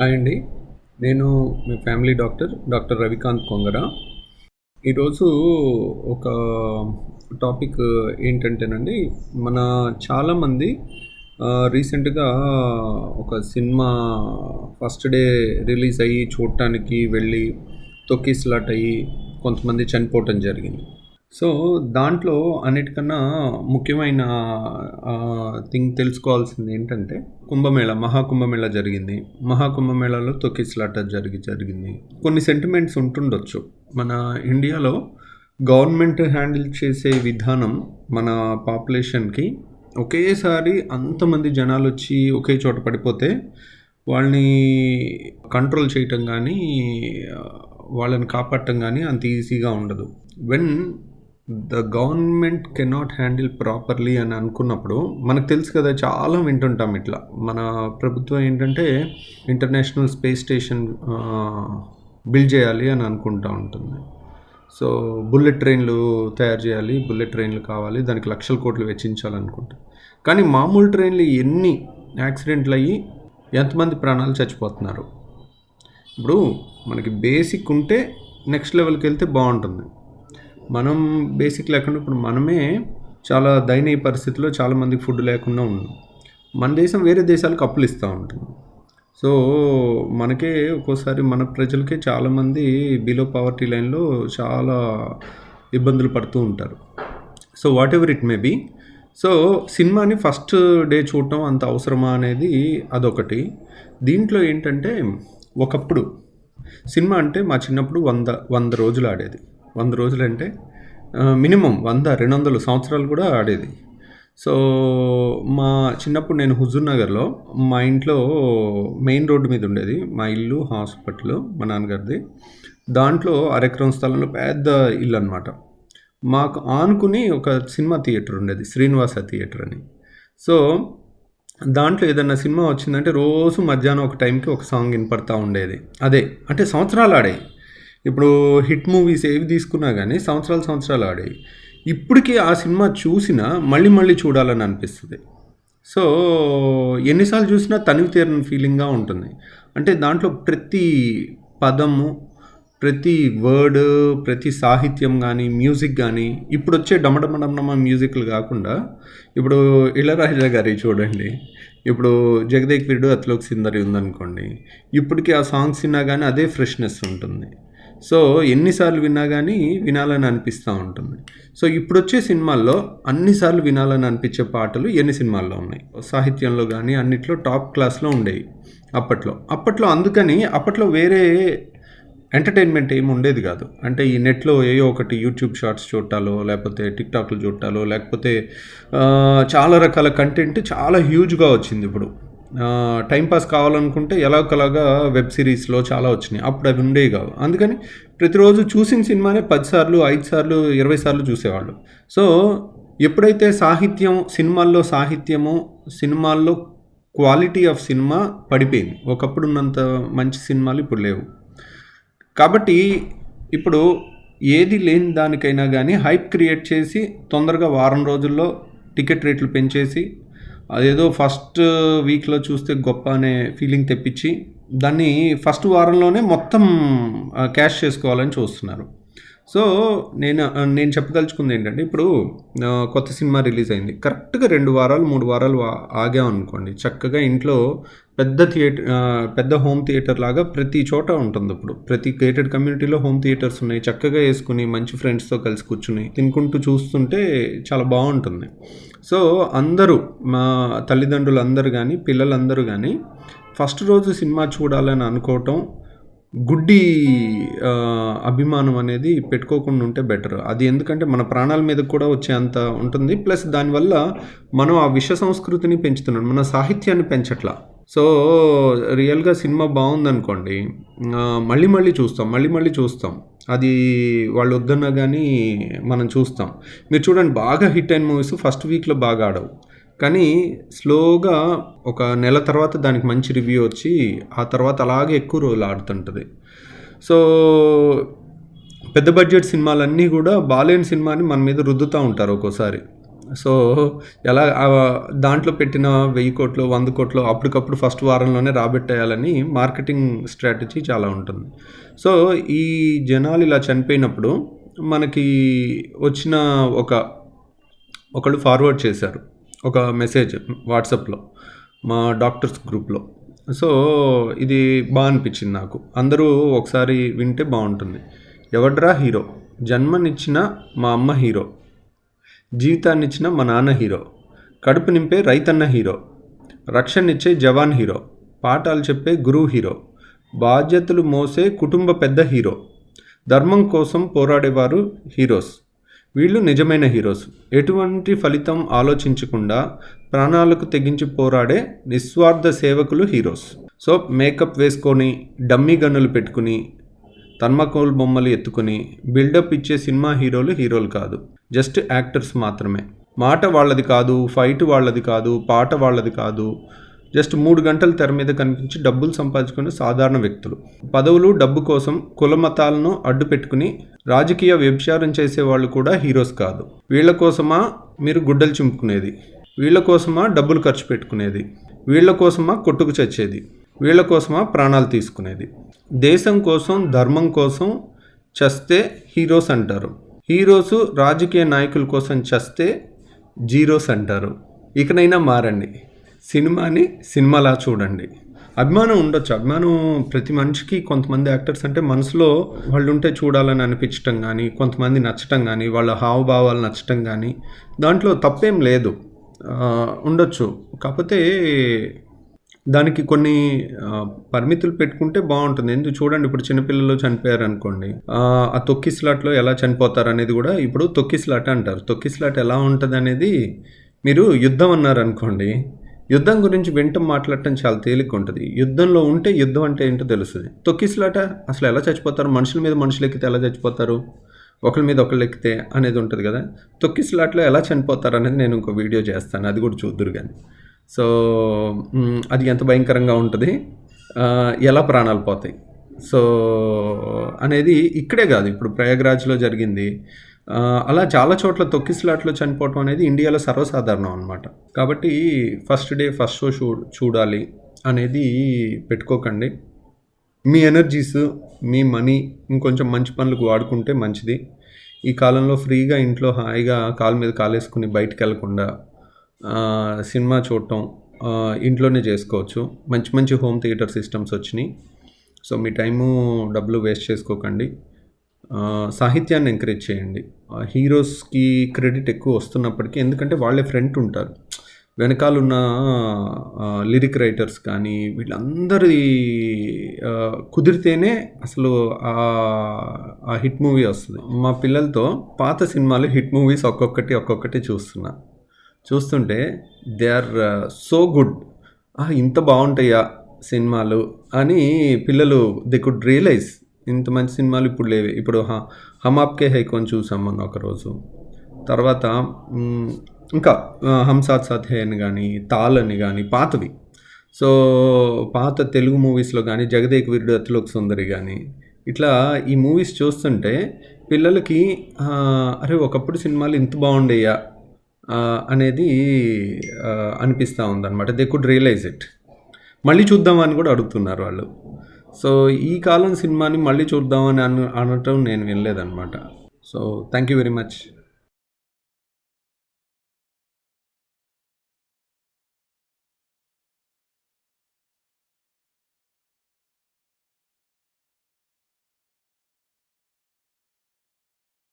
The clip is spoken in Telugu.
హాయ్ అండి. నేను మీ family doctor doctor Ravikant Kongara. ఈరోజు ఒక టాపిక్ ఏంటంటేనండి మన చాలామంది రీసెంట్గా ఒక సినిమా ఫస్ట్ డే రిలీజ్ అయ్యి చూడటానికి వెళ్ళి తొక్కిసలాట్ అయ్యి కొంతమంది చనిపోవటం జరిగింది. సో దాంట్లో అన్నిటికన్నా ముఖ్యమైన థింగ్ తెలుసుకోవాల్సింది ఏంటంటే కుంభమేళ మహాకుంభమేళ జరిగింది. మహాకుంభమేళలో తొక్కిసలాట జరిగి జరిగింది. కొన్ని సెంటిమెంట్స్ ఉంటుండొచ్చు. మన ఇండియాలో గవర్నమెంట్ హ్యాండిల్ చేసే విధానం మన పాపులేషన్కి ఒకేసారి అంతమంది జనాలు వచ్చి ఒకే చోట పడిపోతే వాళ్ళని కంట్రోల్ చేయటం కానీ వాళ్ళని కాపాడటం కానీ అంత ఈజీగా ఉండదు. When the government cannot handle properly అని అనుకున్నప్పుడు మనకు తెలుసు కదా చాలా వింటుంటాం ఇట్లా. మన ప్రభుత్వం ఏంటంటే ఇంటర్నేషనల్ స్పేస్ స్టేషన్ బిల్డ్ చేయాలి అని అనుకుంటూ ఉంటుంది. సో బుల్లెట్ ట్రైన్లు తయారు చేయాలి బుల్లెట్ ట్రైన్లు కావాలి దానికి లక్షల కోట్లు వెచ్చించాలనుకుంటా. కానీ మామూలు ట్రైన్లు ఎన్ని యాక్సిడెంట్లు అయ్యి ఎంతమంది ప్రాణాలు చచ్చిపోతున్నారు? ఇప్పుడు మనకి బేసిక్ ఉంటే నెక్స్ట్ లెవెల్కి వెళ్తే బాగుంటుంది. మనం బేసిక్ లేకుండా ఇప్పుడు మనమే చాలా దయనీయ పరిస్థితిలో చాలామందికి ఫుడ్ లేకుండా ఉన్నాం. మన దేశం వేరే దేశాలకు అప్పులు ఇస్తూ ఉంటుంది సో మనకే ఒక్కోసారి మన ప్రజలకే చాలామంది బిలో పవర్టీ లైన్లో చాలా ఇబ్బందులు పడుతూ ఉంటారు. So whatever it may be so సినిమాని ఫస్ట్ డే చూడటం అంత అవసరమా అనేది అదొకటి. దీంట్లో ఏంటంటే ఒకప్పుడు సినిమా అంటే మా చిన్నప్పుడు వంద వంద రోజులు ఆడేది. వంద రోజులు అంటే మినిమం వంద రెండు వందలు సంవత్సరాలు కూడా ఆడేది. సో మా చిన్నప్పుడు నేను హుజూర్ నగర్లో మా ఇంట్లో మెయిన్ రోడ్డు మీద ఉండేది. మా ఇల్లు హాస్పిటల్ మా నాన్నగారిది. దాంట్లో అరెకరం స్థలంలో పెద్ద ఇల్లు అనమాట మాకు ఆనుకుని ఒక సినిమా థియేటర్ ఉండేది శ్రీనివాస థియేటర్ అని. సో దాంట్లో ఏదన్నా సినిమా వచ్చిందంటే రోజు మధ్యాహ్నం ఒక టైంకి ఒక సాంగ్ వినపడతా ఉండేది. అదే అంటే సంవత్సరాలు ఆడే ఇప్పుడు హిట్ మూవీస్ ఏవి తీసుకున్నా కానీ సంవత్సరాలు సంవత్సరాలు ఆడాయి. ఇప్పటికీ ఆ సినిమా చూసినా మళ్ళీ మళ్ళీ చూడాలని అనిపిస్తుంది. సో ఎన్నిసార్లు చూసినా తనివి తీరని ఫీలింగ్గా ఉంటుంది. అంటే దాంట్లో ప్రతి పదము ప్రతి వర్డ్ ప్రతి సాహిత్యం కానీ మ్యూజిక్ కానీ ఇప్పుడు వచ్చే డమడమడమడమ మ్యూజిక్లు కాకుండా ఇప్పుడు ఇళరాజా గారి చూడండి. ఇప్పుడు జగదేక్ వీరుడు అతిలోక్ సిందరి ఉందనుకోండి. ఇప్పటికీ ఆ సాంగ్స్ విన్నా కానీ అదే ఫ్రెష్నెస్ ఉంటుంది. సో ఎన్నిసార్లు విన్నా కానీ వినాలని అనిపిస్తూ ఉంటుంది. సో ఇప్పుడు వచ్చే సినిమాల్లో అన్నిసార్లు వినాలని అనిపించే పాటలు ఎన్ని సినిమాల్లో ఉన్నాయి? సాహిత్యంలో కానీ అన్నిట్లో టాప్ క్లాస్లో ఉండేవి అప్పట్లో. అప్పట్లో అందుకని అప్పట్లో వేరే ఎంటర్టైన్మెంట్ ఏమి ఉండేది కాదు. అంటే ఈ నెట్లో ఏయో ఒకటి యూట్యూబ్ షార్ట్స్ చూడాలో లేకపోతే టిక్టాక్లు చూడాలో లేకపోతే చాలా రకాల కంటెంట్ చాలా హ్యూజ్గా వచ్చింది ఇప్పుడు. టైంపాస్ కావాలనుకుంటే ఎలాగలాగా వెబ్ సిరీస్లో చాలా వచ్చినాయి. అప్పుడు అవి ఉండేవి కావు. అందుకని ప్రతిరోజు చూసిన సినిమానే పదిసార్లు ఐదు సార్లు ఇరవై సార్లు చూసేవాళ్ళు. సో ఎప్పుడైతే సాహిత్యం సినిమాల్లో సాహిత్యము సినిమాల్లో క్వాలిటీ ఆఫ్ సినిమా పడిపోయింది. ఒకప్పుడు ఉన్నంత మంచి సినిమాలు ఇప్పుడు లేవు. కాబట్టి ఇప్పుడు ఏది లేని దానికైనా కానీ హైప్ క్రియేట్ చేసి తొందరగా వారం రోజుల్లో టికెట్ రేట్లు పెంచేసి అదేదో ఫస్ట్ వీక్లో చూస్తే గొప్ప అనే ఫీలింగ్ తెప్పించి దాన్ని ఫస్ట్ వారంలోనే మొత్తం క్యాష్ చేసుకోవాలని చూస్తున్నారు. సో నేను నేను చెప్పదలుచుకుంది ఏంటంటే ఇప్పుడు కొత్త సినిమా రిలీజ్ అయింది. కరెక్ట్గా రెండు వారాలు మూడు వారాలు ఆగామనుకోండి చక్కగా ఇంట్లో పెద్ద థియేటర్ పెద్ద హోమ్ థియేటర్ లాగా ప్రతి చోట ఉంటుంది ఇప్పుడు. ప్రతి గేటెడ్ కమ్యూనిటీలో హోమ్ థియేటర్స్ ఉన్నాయి. చక్కగా వేసుకుని మంచి ఫ్రెండ్స్తో కలిసి కూర్చుని తినుకుంటూ చూస్తుంటే చాలా బాగుంటుంది. సో అందరూ మా తల్లిదండ్రులు అందరూ కానీ పిల్లలందరూ కానీ ఫస్ట్ రోజు సినిమా చూడాలని అనుకోవటం గుడ్డి అభిమానం అనేది పెట్టుకోకుండా ఉంటే బెటర్. అది ఎందుకంటే మన ప్రాణాల మీద కూడా వచ్చే అంత ఉంటుంది. ప్లస్ దానివల్ల మనం ఆ విష సంస్కృతిని పెంచుతున్నాం మన సాహిత్యాన్ని పెంచట్లా. సో రియల్గా సినిమా బాగుందనుకోండి మళ్ళీ మళ్ళీ చూస్తాం మళ్ళీ మళ్ళీ చూస్తాం. అది వాళ్ళు వద్దన్నా కానీ మనం చూస్తాం. మీరు చూడండి బాగా హిట్ అయిన మూవీస్ ఫస్ట్ వీక్లో బాగా ఆడవు. కానీ స్లోగా ఒక నెల తర్వాత దానికి మంచి రివ్యూ వచ్చి ఆ తర్వాత అలాగే ఎక్కువ రోజులు ఆడుతుంటుంది. సో పెద్ద బడ్జెట్ సినిమాలన్నీ కూడా బాలేని సినిమాని మన మీద రుద్దుతూ ఉంటారు ఒక్కోసారి. సో ఎలా దాంట్లో పెట్టిన వెయ్యి కోట్లు వంద కోట్లు అప్పటికప్పుడు ఫస్ట్ వారంలోనే రాబెట్టేయాలని మార్కెటింగ్ స్ట్రాటజీ చాలా ఉంటుంది. సో ఈ జనాలు ఇలా చనిపోయినప్పుడు మనకి వచ్చిన ఒక ఒకళ్ళు ఫార్వర్డ్ చేశారు ఒక మెసేజ్ వాట్సాప్లో మా డాక్టర్స్ గ్రూప్లో. సో ఇది బాగా అనిపించింది నాకు. అందరూ ఒకసారి వింటే బాగుంటుంది. ఎవడ్రా హీరో? జన్మనిచ్చిన మా అమ్మ హీరో. జీవితాన్నిచ్చిన మా నాన్న హీరో. కడుపు నింపే రైతన్న హీరో. రక్షణనిచ్చే జవాన్ హీరో. పాఠాలు చెప్పే గురువు హీరో. బాధ్యతలు మోసే కుటుంబ పెద్ద హీరో. ధర్మం కోసం పోరాడేవారు హీరోస్. వీళ్ళు నిజమైన హీరోస్. ఎటువంటి ఫలితం ఆలోచించకుండా ప్రాణాలకు తెగించి పోరాడే నిస్వార్థ సేవకులు హీరోస్. సో మేకప్ వేసుకొని డమ్మీ గన్నులు పెట్టుకుని తన్మకోల్ బొమ్మలు ఎత్తుకుని బిల్డప్ ఇచ్చే సినిమా హీరోలు హీరోలు కాదు. జస్ట్ యాక్టర్స్ మాత్రమే. మాట వాళ్ళది కాదు ఫైట్ వాళ్ళది కాదు పాట వాళ్ళది కాదు. జస్ట్ మూడు గంటల తెర మీద కనిపించి డబ్బులు సంపాదించుకునే సాధారణ వ్యక్తులు. పదవులు డబ్బు కోసం కుల మతాలను అడ్డు పెట్టుకుని రాజకీయ వ్యభిచారం చేసే వాళ్ళు కూడా హీరోస్ కాదు. వీళ్ళ కోసమా మీరు గుడ్డలు చింపుకునేది? వీళ్ళ కోసమా డబ్బులు ఖర్చు పెట్టుకునేది? వీళ్ళ కోసమా కొట్టుకు చచ్చేది? వీళ్ళ కోసమా ప్రాణాలు తీసుకునేది? దేశం కోసం ధర్మం కోసం చస్తే హీరోస్ అంటారు. హీరోస్ రాజకీయ నాయకుల కోసం చస్తే జీరోస్ అంటారు ఇకనైనా మారండి. సినిమాని సినిమాలా చూడండి. అభిమానం ఉండొచ్చు. అభిమానం ప్రతి మనిషికి కొంతమంది యాక్టర్స్ అంటే మనసులో వాళ్ళు ఉంటే చూడాలని అనిపించటం కానీ కొంతమంది నచ్చటం కానీ వాళ్ళ హావభావాలు నచ్చటం కానీ దాంట్లో తప్పేం లేదు. ఉండొచ్చు. కాకపోతే దానికి కొన్ని పరిమితులు పెట్టుకుంటే బాగుంటుంది. ఎందుకు చూడండి ఇప్పుడు చిన్నపిల్లలు చనిపోయారు అనుకోండి ఆ, తొక్కిస్లాట్లో ఎలా చనిపోతారు అనేది కూడా ఇప్పుడు తొక్కిస్లాట అంటారు. తొక్కిస్లాట ఎలా ఉంటుంది అనేది మీరు యుద్ధం అన్నారు అనుకోండి యుద్ధం గురించి వెంట మాట్లాడటం చాలా తేలిక ఉంటుంది. యుద్ధంలో ఉంటే యుద్ధం అంటే ఏంటో తెలుస్తుంది. తొక్కిస్లాట అసలు ఎలా చచ్చిపోతారు? మనుషుల మీద మనుషులు ఎక్కితే ఎలా చచ్చిపోతారు? ఒకళ్ళ మీద ఒకళ్ళు ఎక్కితే అనేది ఉంటుంది కదా. తొక్కిస్లాట్లో ఎలా చనిపోతారు అనేది నేను ఇంకో వీడియో చేస్తాను. అది కూడా చూద్దురు కానీ. సో అది ఎంత భయంకరంగా ఉంటుంది? ఎలా ప్రాణాలు పోతాయి? సో అనేది ఇక్కడే కాదు. ఇప్పుడు ప్రయాగ్రాజ్లో జరిగింది. అలా చాలా చోట్ల తొక్కిస్లాట్లో చనిపోవటం అనేది ఇండియాలో సర్వసాధారణం అనమాట కాబట్టి ఫస్ట్ డే ఫస్ట్ షో చూ చూడాలి అనేది పెట్టుకోకండి. మీ ఎనర్జీస్ మీ మనీ ఇంకొంచెం మంచి పనులకు వాడుకుంటే మంచిది. ఈ కాలంలో ఫ్రీగా ఇంట్లో హాయిగా కాలు మీద కాలేసుకుని బయటికి వెళ్ళకుండా సినిమా చూడటం ఇంట్లోనే చేసుకోవచ్చు. మంచి మంచి హోమ్ థియేటర్ సిస్టమ్స్ వచ్చినాయి. సో మీ టైము డబ్బులు వేస్ట్ చేసుకోకండి. సాహిత్యాన్ని ఎంకరేజ్ చేయండి. హీరోస్కి క్రెడిట్ ఎక్కువ వస్తున్నప్పటికీ ఎందుకంటే వాళ్ళే ఫ్రంట్ ఉంటారు. వెనకాల ఉన్న లిరిక్ రైటర్స్ కానీ వీళ్ళందరి కుదిరితేనే అసలు ఆ- ఆ హిట్ మూవీ వస్తుంది. మా పిల్లలతో పాత సినిమాలు హిట్ మూవీస్ ఒక్కొక్కటి ఒక్కొక్కటి చూస్తున్నా. చూస్తుంటే దే ఆర్ సో గుడ్. ఇంత బాగుంటాయా సినిమాలు అని పిల్లలు దే కుడ్ రియలైజ్. ఇంత మంచి సినిమాలు ఇప్పుడు లేవు. ఇప్పుడు హ హమ్ ఆప్కే హై చూసాం మొన్న ఒకరోజు. తర్వాత ఇంకా హంసాత్ హమ్ సాత్ సాత్ హే అని కానీ తాల్ అని కానీ పాతవి. సో పాత తెలుగు మూవీస్లో కానీ జగదేక్ వీరుడు అతిలోక్ సుందరి కానీ ఇట్లా ఈ మూవీస్ చూస్తుంటే పిల్లలకి అరే ఒకప్పుడు సినిమాలు ఇంత బాగుండేయా అనేది అనిపిస్తూ ఉందన్నమాట. దే కుడ్ రియలైజ్ ఇట్ మళ్ళీ చూద్దామని కూడా అడుగుతున్నారు వాళ్ళు. సో ఈ కాలం సినిమాని మళ్ళీ చూద్దామని అను అనటం నేను వినలేదన్నమాట. So thank you very much